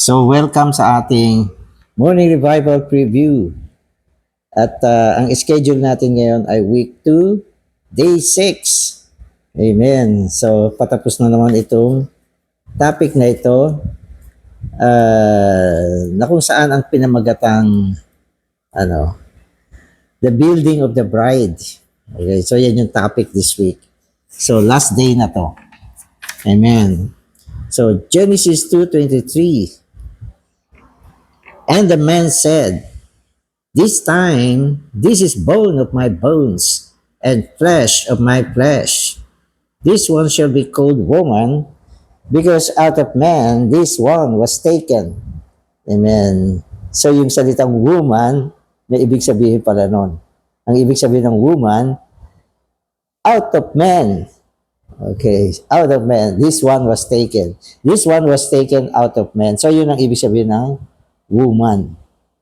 So welcome sa ating Morning Revival Preview. At uh, ang schedule natin ngayon ay week 2, day 6. Amen. So patapos na naman itong topic na ito uh, na kung saan ang pinamagatang ano, the building of the bride. Okay, so yan yung topic this week. So last day na to. Amen. So Genesis 2:23 And the man said, This time, this is bone of my bones and flesh of my flesh. This one shall be called woman, because out of man this one was taken. Amen. So yung salitang woman, may ibig sabihin pala nun. Ang ibig sabihin ng woman, out of man. Okay, out of man. This one was taken. This one was taken out of man. So yun ang ibig sabihin ng woman.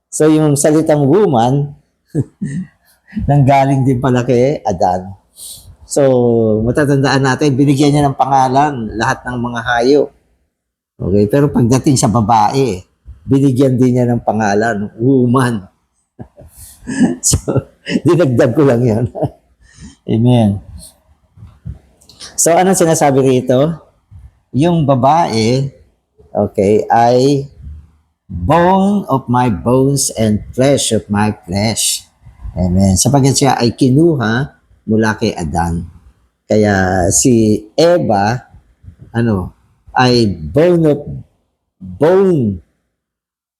So yung salitang woman, nanggaling din pala kay Adan. So matatandaan natin, binigyan niya ng pangalan lahat ng mga hayop. Okay, pero pagdating sa babae, binigyan din niya ng pangalan, woman. so, dinagdag ko lang yan. Amen. So, ano sinasabi rito? Yung babae, okay, ay bone of my bones and flesh of my flesh. Amen. Sapagkat siya ay kinuha mula kay Adan. Kaya si Eva, ano, ay bone of bone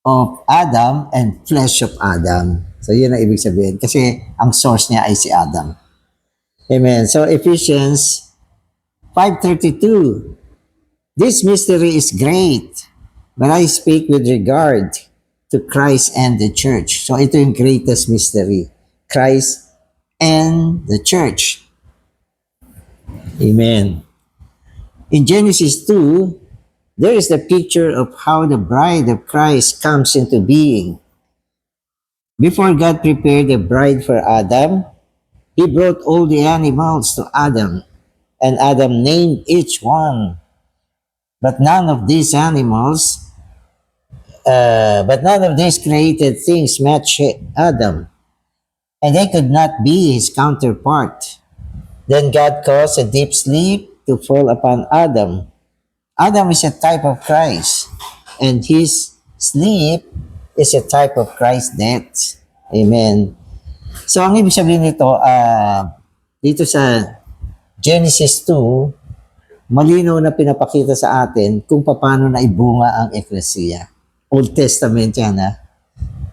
of Adam and flesh of Adam. So yun ang ibig sabihin. Kasi ang source niya ay si Adam. Amen. So Ephesians 5.32 This mystery is great, but I speak with regard to Christ and the church. So ito yung greatest mystery. Christ and the church. Amen. In Genesis 2, there is the picture of how the bride of Christ comes into being. Before God prepared the bride for Adam, he brought all the animals to Adam, and Adam named each one. But none of these animals, uh, but none of these created things matched Adam, and they could not be his counterpart. Then God caused a deep sleep to fall upon Adam. Adam is a type of Christ, and his sleep is a type of Christ's death. Amen. So, ang ibig sabihin nito, ah, dito sa Genesis 2, malinaw na pinapakita sa atin kung paano na ibunga ang eklesiya. Old Testament yan, ha?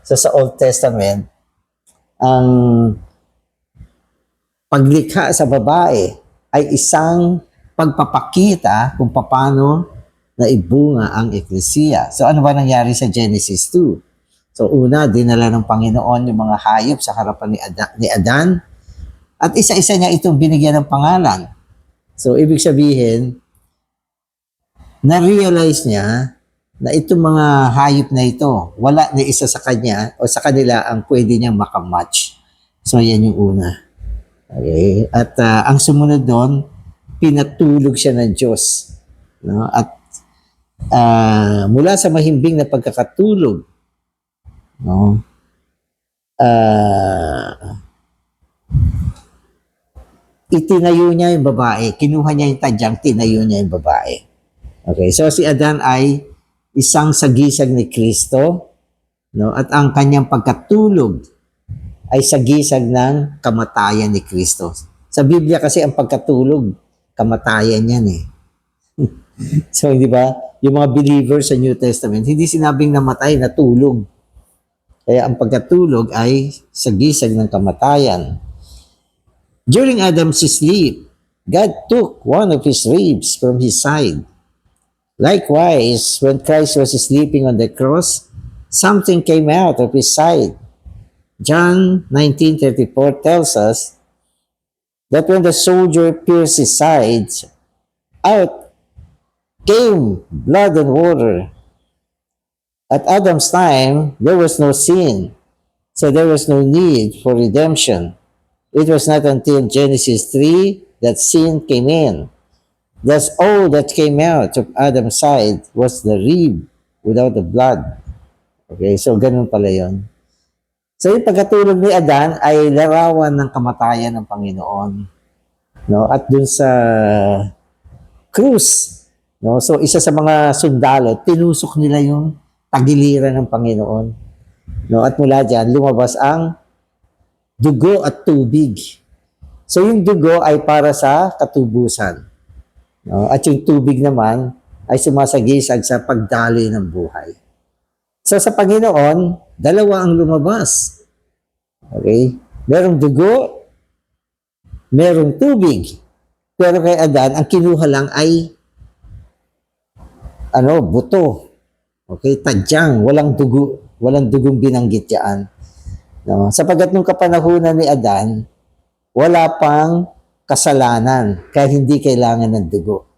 So, sa Old Testament, ang paglikha sa babae ay isang pagpapakita kung paano na ibunga ang eklesiya. So ano ba nangyari sa Genesis 2? So una, dinala ng Panginoon yung mga hayop sa harapan ni Adan, ni Adan at isa-isa niya itong binigyan ng pangalan. So ibig sabihin, na-realize niya na itong mga hayop na ito, wala ni isa sa kanya o sa kanila ang pwede niyang makamatch. So yan yung una. Okay? At ah, ang sumunod doon, pinatulog siya ng Diyos. No? At ah, mula sa mahimbing na pagkakatulog, no? ah, itinayo niya yung babae. Kinuha niya yung tadyang, tinayo niya yung babae. Okay, so si Adan ay isang sagisag ni Kristo, no? At ang kanyang pagkatulog ay sagisag ng kamatayan ni Kristo. Sa Biblia kasi ang pagkatulog, kamatayan yan eh. so, di ba? Yung mga believers sa New Testament, hindi sinabing namatay, natulog. Kaya ang pagkatulog ay sagisag ng kamatayan. During Adam's sleep, God took one of his ribs from his side. Likewise, when Christ was sleeping on the cross, something came out of his side. John 19:34 tells us that when the soldier pierced his sides, out came blood and water. At Adam's time, there was no sin, so there was no need for redemption. It was not until Genesis 3 that sin came in. Thus, all that came out of Adam's side was the rib without the blood. Okay, so ganun pala yon. So yung pagkatulog ni Adan ay larawan ng kamatayan ng Panginoon. No? At dun sa krus, no? so isa sa mga sundalo, tinusok nila yung tagiliran ng Panginoon. No? At mula dyan, lumabas ang dugo at tubig. So yung dugo ay para sa katubusan. No? At yung tubig naman ay sumasagisag sa pagdaloy ng buhay. So sa Panginoon, dalawa ang lumabas. Okay? Merong dugo, merong tubig. Pero kay Adan, ang kinuha lang ay ano, buto. Okay, tadyang, walang dugo, walang dugong binanggit diyan. No? Sapagat nung kapanahunan ni Adan, wala pang kasalanan, kaya hindi kailangan ng dugo.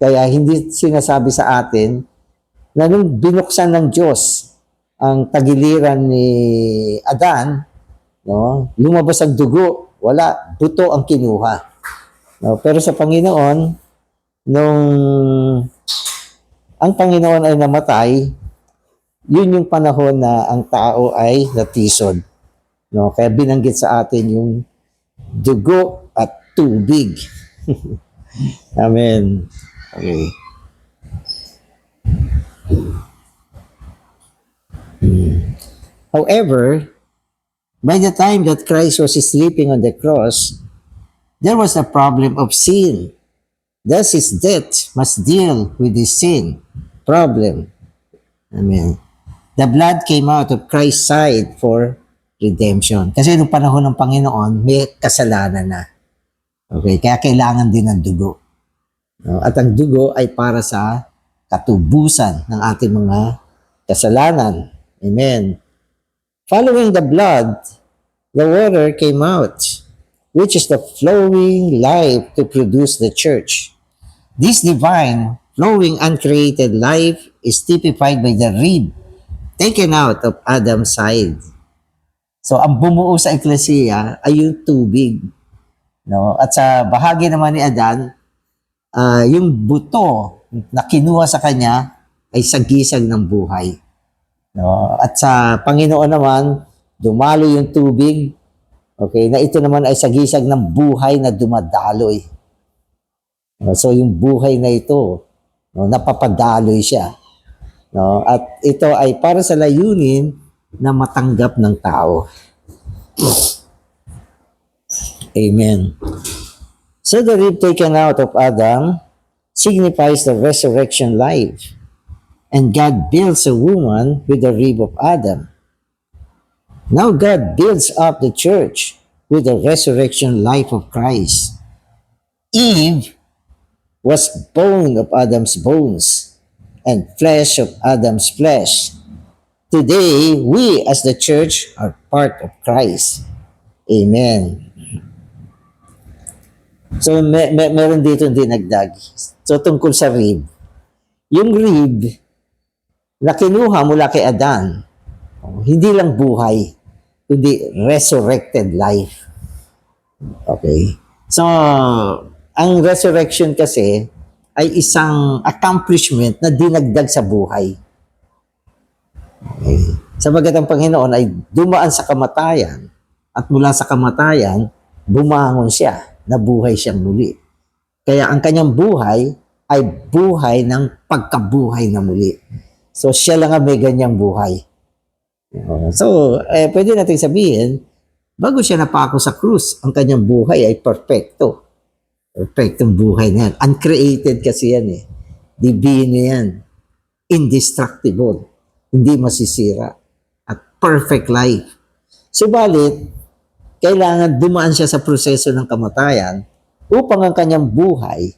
Kaya hindi sinasabi sa atin na nung binuksan ng Diyos ang tagiliran ni Adan, no, lumabas ang dugo, wala, buto ang kinuha. No, pero sa Panginoon, nung ang Panginoon ay namatay, yun yung panahon na ang tao ay natisod. No, kaya binanggit sa atin yung dugo tubig. Amen. Okay. However, by the time that Christ was sleeping on the cross, there was a problem of sin. Thus, his death must deal with his sin problem. Amen. The blood came out of Christ's side for redemption. Kasi nung panahon ng Panginoon, may kasalanan na. Okay, kaya kailangan din ng dugo. At ang dugo ay para sa katubusan ng ating mga kasalanan. Amen. Following the blood, the water came out, which is the flowing life to produce the church. This divine, flowing, uncreated life is typified by the rib taken out of Adam's side. So, ang bumuo sa eklesiya ay yung tubig. No? At sa bahagi naman ni Adan, ah, yung buto na kinuha sa kanya ay sagisag ng buhay. No? At sa Panginoon naman, dumalo yung tubig, okay, na ito naman ay sagisag ng buhay na dumadaloy. No? So yung buhay na ito, no, napapadaloy siya. No? At ito ay para sa layunin na matanggap ng tao. Amen. So the rib taken out of Adam signifies the resurrection life. And God builds a woman with the rib of Adam. Now God builds up the church with the resurrection life of Christ. Eve was bone of Adam's bones and flesh of Adam's flesh. Today, we as the church are part of Christ. Amen. So, me- me- meron dito dinagdag. So, tungkol sa rib. Yung rib na kinuha mula kay Adan, oh, hindi lang buhay, kundi resurrected life. Okay? So, ang resurrection kasi ay isang accomplishment na dinagdag sa buhay. Okay? Sabagat ang Panginoon ay dumaan sa kamatayan at mula sa kamatayan, bumangon siya, nabuhay siyang muli. Kaya ang kanyang buhay ay buhay ng pagkabuhay na muli. So siya lang ang may ganyang buhay. So, eh, pwede natin sabihin, bago siya napako sa krus, ang kanyang buhay ay perfecto. Perfectong buhay na yan. Uncreated kasi yan eh. Divino yan. Indestructible. Hindi masisira. At perfect life. Subalit, kailangan dumaan siya sa proseso ng kamatayan upang ang kanyang buhay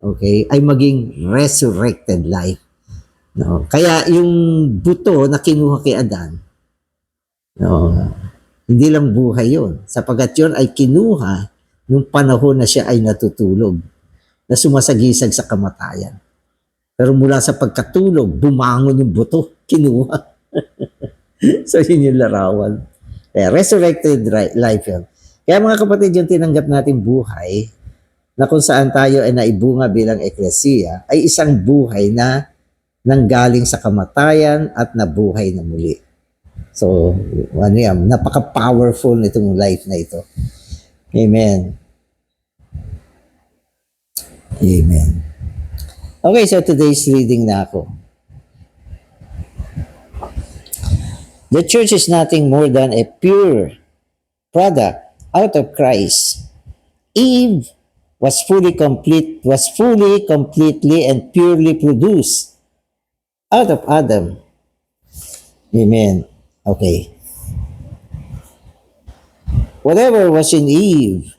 okay, ay maging resurrected life. No? Kaya yung buto na kinuha kay Adan, no, hindi lang buhay yon sapagat yon ay kinuha nung panahon na siya ay natutulog, na sumasagisag sa kamatayan. Pero mula sa pagkatulog, bumangon yung buto, kinuha. so yun yung larawan. Kaya resurrected ri- life yun. Kaya mga kapatid, yung tinanggap natin buhay, na kung saan tayo ay naibunga bilang eklesiya, ay isang buhay na nanggaling sa kamatayan at nabuhay na muli. So, ano yan, napaka-powerful nitong life na ito. Amen. Amen. Okay, so today's reading na ako. The church is nothing more than a pure product out of Christ. Eve was fully complete, was fully, completely, and purely produced out of Adam. Amen. Okay. Whatever was in Eve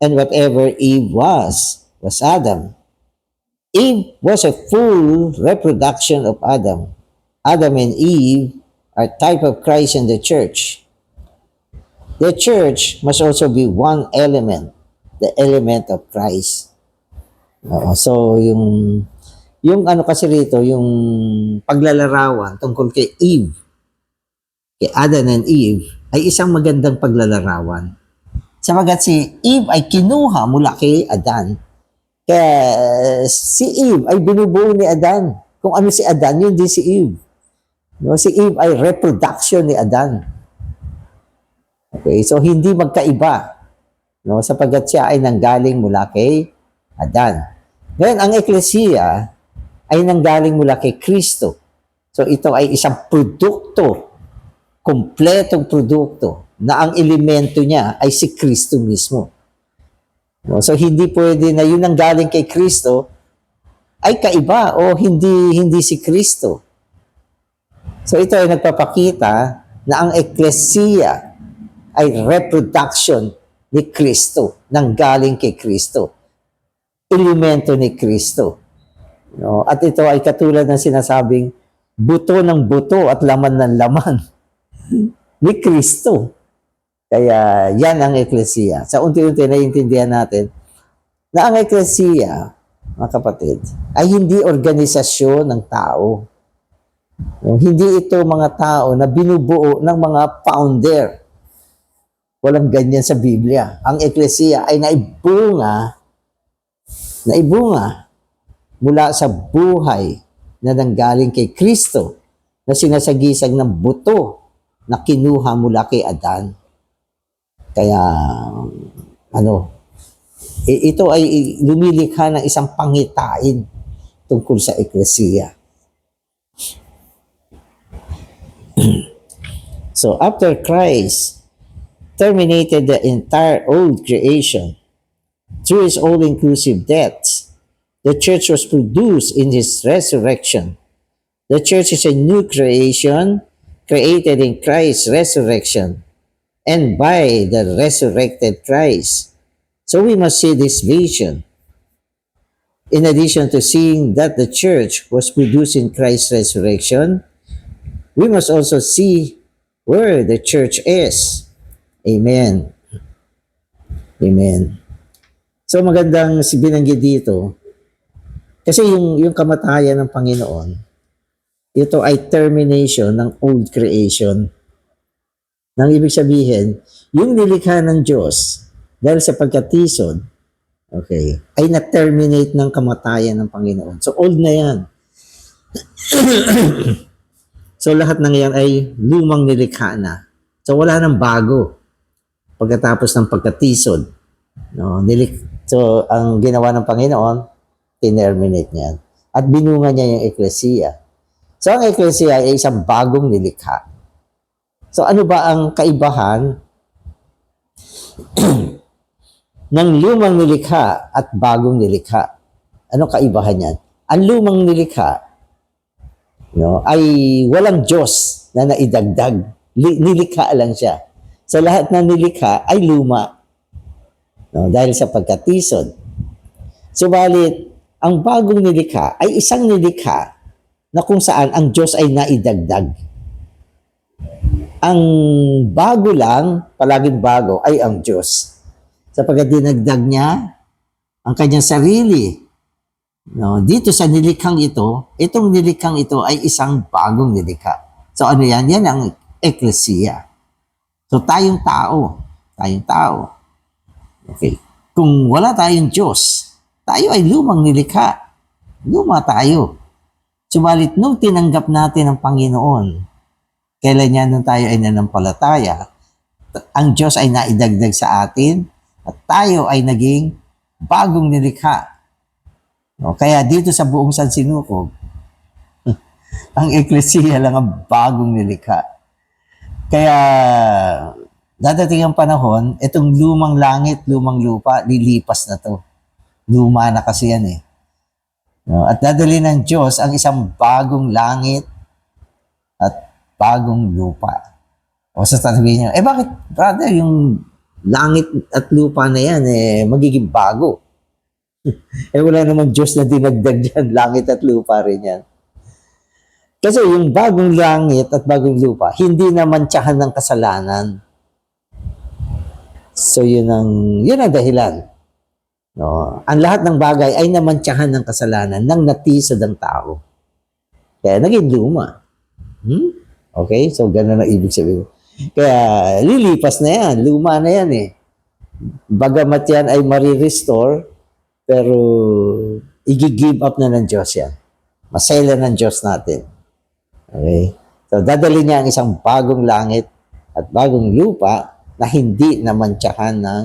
and whatever Eve was, was Adam. Eve was a full reproduction of Adam. Adam and Eve are type of Christ in the church. The church must also be one element, the element of Christ. Oo, so yung yung ano kasi rito, yung paglalarawan tungkol kay Eve, kay Adam and Eve, ay isang magandang paglalarawan. Sapagat si Eve ay kinuha mula kay Adan. Kaya si Eve ay binubuo ni Adan. Kung ano si Adan, yun din si Eve. No, si Eve ay reproduction ni Adan. Okay, so hindi magkaiba. No, sapagkat siya ay nanggaling mula kay Adan. Ngayon, ang eklesiya ay nanggaling mula kay Kristo. So ito ay isang produkto, kompletong produkto, na ang elemento niya ay si Kristo mismo. No, so hindi pwede na yun ang galing kay Kristo ay kaiba o hindi hindi si Kristo. So ito ay nagpapakita na ang eklesiya ay reproduction ni Kristo, nang galing kay Kristo. Elemento ni Kristo. No? At ito ay katulad ng sinasabing buto ng buto at laman ng laman ni Kristo. Kaya yan ang eklesiya. Sa unti-unti naiintindihan natin na ang eklesiya, mga kapatid, ay hindi organisasyon ng tao. Hindi ito mga tao na binubuo ng mga founder. Walang ganyan sa Biblia. Ang eklesiya ay naibunga, naibunga mula sa buhay na nanggaling kay Kristo na sinasagisag ng buto na kinuha mula kay Adan. Kaya, ano, ito ay lumilikha ng isang pangitain tungkol sa eklesiya. So after Christ terminated the entire old creation through his all-inclusive death, the church was produced in his resurrection. The church is a new creation created in Christ's resurrection and by the resurrected Christ. So we must see this vision. In addition to seeing that the church was produced in Christ's resurrection, we must also see where the church is. Amen. Amen. So magandang si binanggit dito kasi yung yung kamatayan ng Panginoon ito ay termination ng old creation. Nang ibig sabihin, yung nilikha ng Diyos dahil sa pagkatisod, okay, ay na-terminate ng kamatayan ng Panginoon. So old na yan. So lahat ng yan ay lumang nilikha na. So wala nang bago pagkatapos ng pagkatisod. No, nilik so ang ginawa ng Panginoon, tinerminate niya. At binunga niya yung eklesiya. So ang eklesiya ay isang bagong nilikha. So ano ba ang kaibahan ng lumang nilikha at bagong nilikha? Ano kaibahan niyan? Ang lumang nilikha no, ay walang Diyos na naidagdag. Li- nilikha lang siya. Sa lahat na nilikha ay luma. No, dahil sa pagkatisod. Subalit, ang bagong nilikha ay isang nilikha na kung saan ang Diyos ay naidagdag. Ang bago lang, palaging bago, ay ang Diyos. Sapagkat dinagdag niya ang kanyang sarili No, dito sa nilikhang ito, itong nilikhang ito ay isang bagong nilikha. So ano yan? Yan ang eklesiya. So tayong tao, tayong tao. Okay. Kung wala tayong Diyos, tayo ay lumang nilikha. Luma tayo. Subalit nung tinanggap natin ang Panginoon, kailan niya nung tayo ay nanampalataya, ang Diyos ay naidagdag sa atin at tayo ay naging bagong nilikha. No, kaya dito sa buong San Sinukob, ang eklesiya lang ang bagong nilikha. Kaya dadating ang panahon, itong lumang langit, lumang lupa, lilipas na to. Luma na kasi yan eh. No? At dadali ng Diyos ang isang bagong langit at bagong lupa. O sa sasabihin niyo, eh bakit, brother, yung langit at lupa na yan, eh, magiging bago. Eh wala namang Diyos na dinagdag dyan, langit at lupa rin yan. Kasi yung bagong langit at bagong lupa, hindi naman tsahan ng kasalanan. So yun ang, yun ang dahilan. No? Ang lahat ng bagay ay namantsahan ng kasalanan ng natisod ng tao. Kaya naging luma. Hmm? Okay? So, ganun ang ibig sabihin. Kaya, lilipas na yan. Luma na yan eh. Bagamat yan ay marirestore, pero i-give up na ng Diyos yan. Masela ng Diyos natin. Okay? So, dadali niya ang isang bagong langit at bagong lupa na hindi namantsahan ng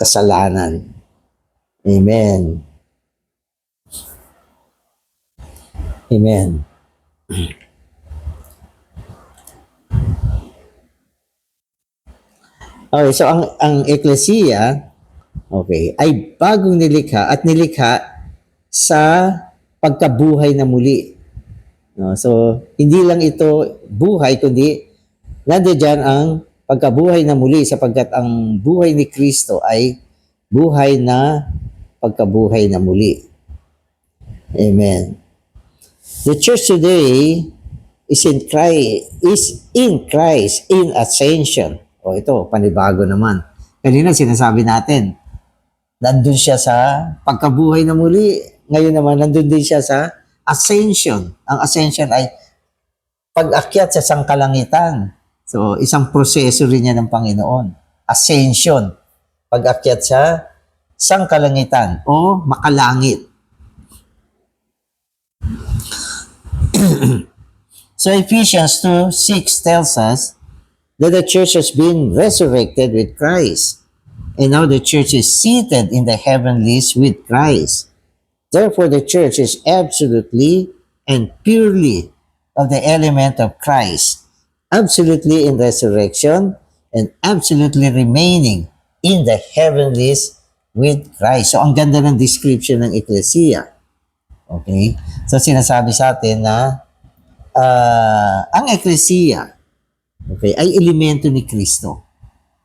kasalanan. Amen. Amen. Okay, so ang ang eklesiya okay, ay bagong nilikha at nilikha sa pagkabuhay na muli. No, so hindi lang ito buhay kundi nandiyan ang pagkabuhay na muli sapagkat ang buhay ni Kristo ay buhay na pagkabuhay na muli. Amen. The church today is in Christ, is in Christ in ascension. O ito, panibago naman. Kanina sinasabi natin, nandun siya sa pagkabuhay na muli. Ngayon naman, nandun din siya sa ascension. Ang ascension ay pag-akyat sa sangkalangitan. So, isang proseso rin yan ng Panginoon. Ascension. Pag-akyat sa sangkalangitan o makalangit. so, Ephesians 2, 6 tells us that the church has been resurrected with Christ. And now the church is seated in the heavenlies with Christ. Therefore, the church is absolutely and purely of the element of Christ, absolutely in resurrection, and absolutely remaining in the heavenlies with Christ. So, ang ganda ng description ng Ecclesia. Okay? So, sinasabi sa atin na ah, ang Ecclesia okay, ay elemento ni Kristo.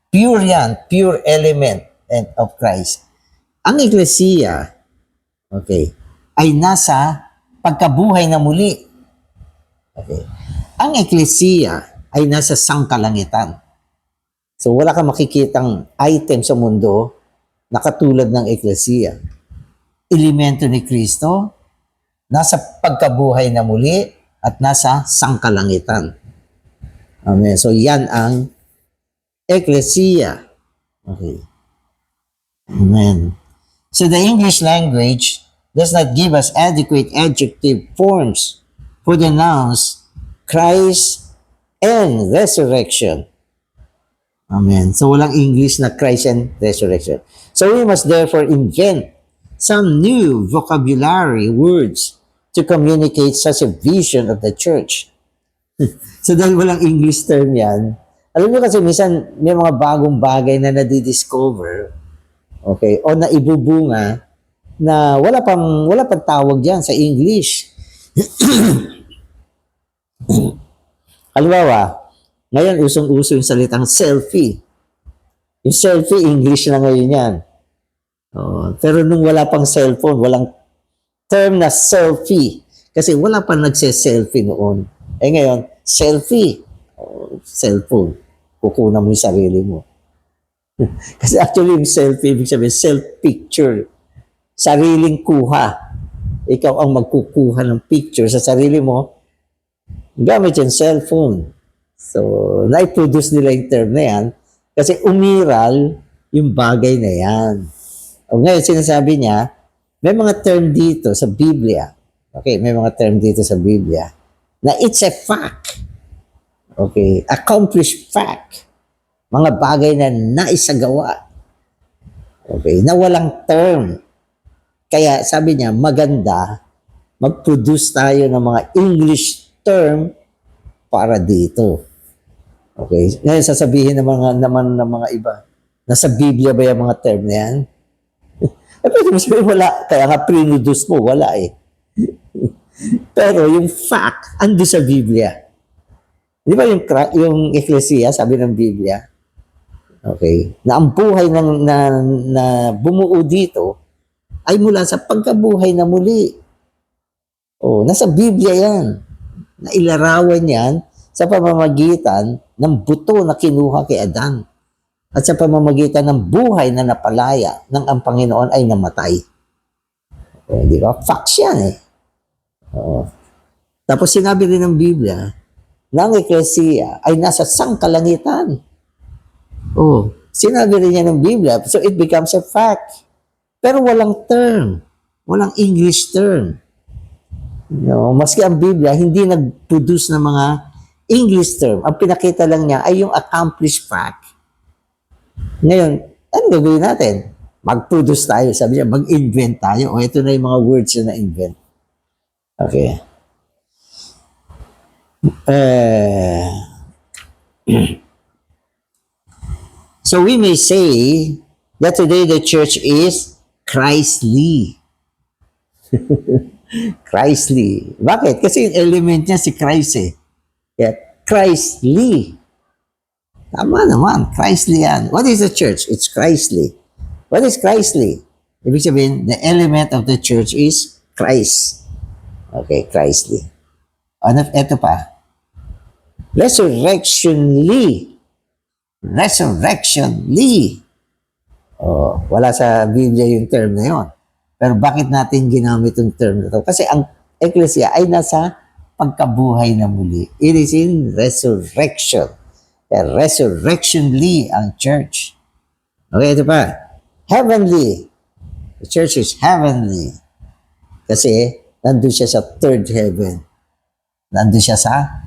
Pure yan, pure element and of Christ. Ang Ecclesia, okay, ay nasa pagkabuhay na muli. Okay. Ang Ecclesia ay nasa sangkalangitan. So wala kang makikitang item sa mundo na katulad ng Ecclesia. Elemento ni Kristo, nasa pagkabuhay na muli at nasa sangkalangitan. Amen. So yan ang Ecclesia. Okay. Amen. So the English language does not give us adequate adjective forms for the nouns Christ and resurrection. Amen. So walang English na Christ and resurrection. So we must therefore invent some new vocabulary words to communicate such a vision of the church. so dahil walang English term yan, alam nyo kasi minsan may mga bagong bagay na nadidiscover, okay, o na ibubunga na wala pang wala pang tawag diyan sa English. Halimbawa, ngayon usong-uso yung salitang selfie. Yung selfie, English na ngayon yan. Oh, pero nung wala pang cellphone, walang term na selfie. Kasi wala pa nagse-selfie noon. Eh ngayon, selfie. Oh, cellphone. Kukunan mo yung sarili mo. Kasi actually yung selfie, ibig sabihin, self-picture. Sariling kuha. Ikaw ang magkukuha ng picture sa sarili mo gamit yung cellphone. So, na-produce nila yung term na yan kasi umiral yung bagay na yan. O ngayon, sinasabi niya, may mga term dito sa Biblia. Okay, may mga term dito sa Biblia na it's a fact. Okay, accomplished fact. Mga bagay na naisagawa. Okay, na walang term. Kaya sabi niya, maganda mag-produce tayo ng mga English term para dito. Okay, ngayon sasabihin ng mga naman ng mga iba, nasa Biblia ba yung mga term na yan? eh, pwede mo sabihin, wala. Kaya nga prinuduce mo, wala eh. Pero yung fact, ando sa Biblia. Di ba yung, yung Ecclesia, sabi ng Biblia, okay, na ang buhay ng, na, na bumuo dito ay mula sa pagkabuhay na muli. Oh, nasa Biblia yan. Na ilarawan yan sa pamamagitan ng buto na kinuha kay Adan at sa pamamagitan ng buhay na napalaya ng ang Panginoon ay namatay. Oh, di ba? Facts yan eh. Oo. Tapos sinabi rin ng Biblia ang Ecclesia ay nasa sangkalangitan. Oh, sinabi rin niya ng Biblia, so it becomes a fact. Pero walang term. Walang English term. No, maski ang Biblia hindi nag-produce ng mga English term. Ang pinakita lang niya ay yung accomplished fact. Ngayon, ano gagawin natin? Mag-produce tayo. Sabi niya, mag-invent tayo. O ito na yung mga words na na-invent. Okay. Eh, so we may say that today the church is Christly. Christly. Bakit? Kasi element niya si Christ eh. Yeah. Christly. Tama naman. Christly yan. What is the church? It's Christly. What is Christly? Ibig sabihin, the element of the church is Christ. Okay, Christly. Ano, eto pa. Resurrectionly. Resurrectionly. Oh, wala sa Biblia yung term na yon. Pero bakit natin ginamit yung term na to? Kasi ang Ecclesia ay nasa pagkabuhay na muli. It is in resurrection. Kaya resurrectionly ang church. Okay, ito pa. Heavenly. The church is heavenly. Kasi nandun siya sa third heaven. Nandun siya sa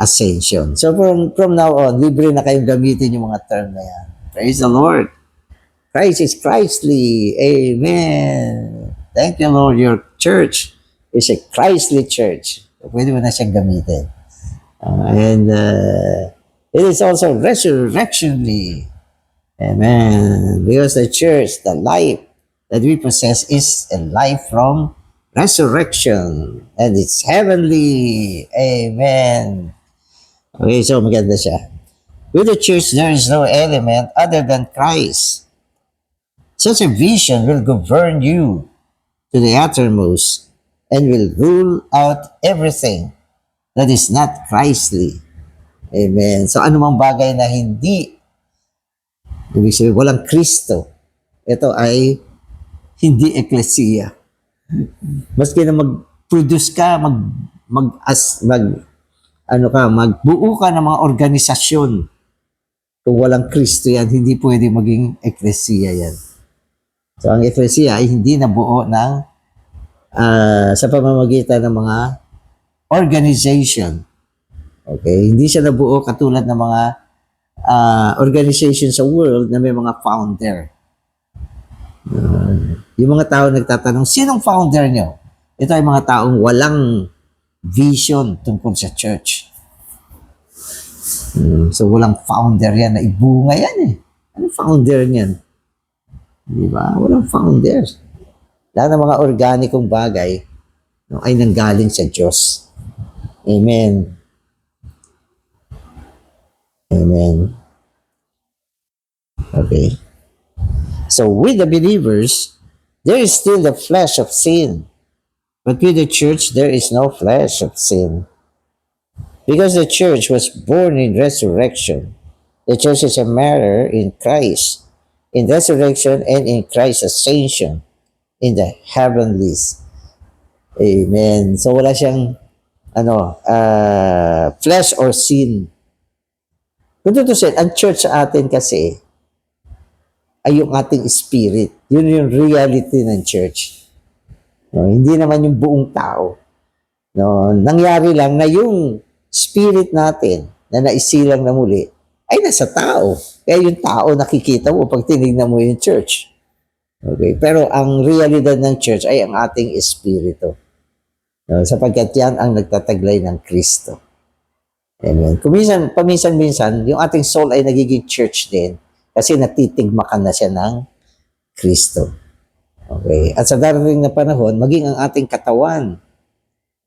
ascension. So from, from now on, libre na kayong gamitin yung mga term na yan. Praise the Lord. Christ is Christly. Amen. Thank you, Lord. Your church is a Christly church. Pwede mo na siyang gamitin. Uh, and uh, it is also resurrectionally. Amen. Because the church, the life that we possess is a life from resurrection. And it's heavenly. Amen. Okay, so maganda siya. With the church, there is no element other than Christ. Such a vision will govern you to the uttermost and will rule out everything that is not Christly. Amen. So anumang bagay na hindi, ibig sabihin, walang Kristo, ito ay hindi eklesiya. Maski na mag-produce ka, mag, mag, as, mag, ano ka, magbuo ka ng mga organisasyon. Kung walang Kristo yan, hindi pwede maging eklesiya yan. So, ang eklesiya ay hindi nabuo ng ah, sa pamamagitan ng mga organization. Okay? Hindi siya nabuo katulad ng mga ah, organization sa world na may mga founder. Yung mga tao nagtatanong, sinong founder nyo? Ito ay mga taong walang vision tungkol sa church. Hmm, so, walang founder yan na ibunga yan eh. Ano founder niyan? Di ba? Walang founder. Lahat ng mga organikong bagay no, ay nanggaling sa Diyos. Amen. Amen. Okay. So with the believers, there is still the flesh of sin. But with the church, there is no flesh of sin. Because the church was born in resurrection. The church is a matter in Christ, in resurrection and in Christ's ascension in the heavenlies. Amen. So wala siyang ano, uh, flesh or sin. Kung tutusin, ang church sa atin kasi ay yung ating spirit. Yun yung reality ng church. No, hindi naman yung buong tao. No, nangyari lang na yung spirit natin na naisilang na muli ay nasa tao. Kaya yung tao nakikita mo pag tinignan mo yung church. Okay? Pero ang realidad ng church ay ang ating espiritu. No, sapagkat yan ang nagtataglay ng Kristo. Amen. Kuminsan, paminsan-minsan, yung ating soul ay nagiging church din kasi natitigmakan na siya ng Kristo. Okay? At sa darating na panahon, maging ang ating katawan,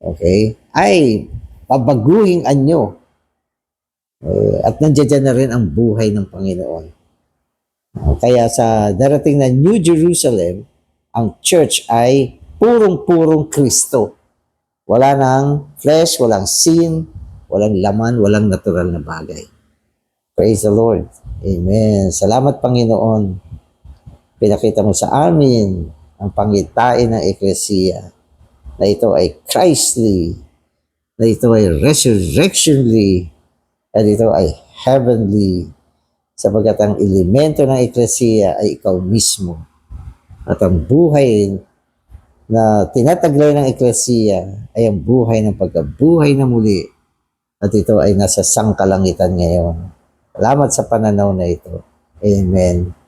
okay, ay babaguhin anyo. Uh, at nandiyan na rin ang buhay ng Panginoon. Kaya sa darating na New Jerusalem, ang church ay purong-purong Kristo. Wala nang flesh, walang sin, walang laman, walang natural na bagay. Praise the Lord. Amen. Salamat Panginoon. Pinakita mo sa amin ang pangitain ng Eklesiya na ito ay Christly, na ito ay resurrectionly, at ito ay heavenly, sapagat ang elemento ng Eklesiya ay ikaw mismo. At ang buhay na tinataglay ng Eklesiya ay ang buhay ng pagkabuhay na muli at ito ay nasa sangkalangitan ngayon. Salamat sa pananaw na ito. Amen.